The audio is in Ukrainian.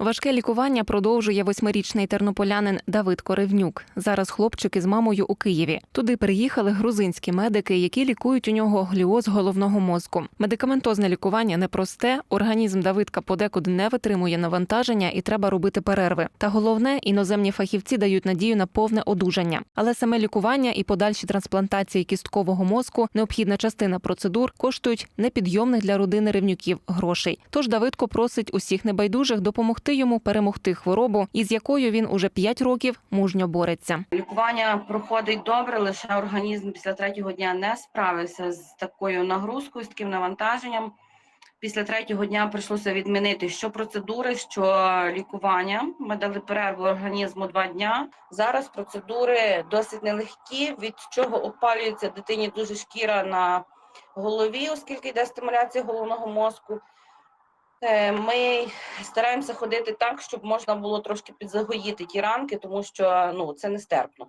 Важке лікування продовжує восьмирічний тернополянин Давид Коревнюк. Зараз хлопчик із мамою у Києві. Туди приїхали грузинські медики, які лікують у нього гліоз головного мозку. Медикаментозне лікування непросте. Організм Давидка подекуди не витримує навантаження і треба робити перерви. Та головне, іноземні фахівці дають надію на повне одужання. Але саме лікування і подальші трансплантації кісткового мозку, необхідна частина процедур, коштують непідйомних для родини ревнюків грошей. Тож Давидко просить усіх небайдужих допомогти йому перемогти хворобу, із якою він уже 5 років мужньо бореться. Лікування проходить добре, лише організм після третього дня не справився з такою нагрузкою, з таким навантаженням. Після третього дня прийшлося відмінити що процедури, що лікування. Ми дали перерву організму два дня. Зараз процедури досить нелегкі, від чого опалюється дитині дуже шкіра на голові, оскільки йде стимуляція головного мозку. Е, Ми стараємося ходити так, щоб можна було трошки підзагоїти ті ранки, тому що ну це нестерпно.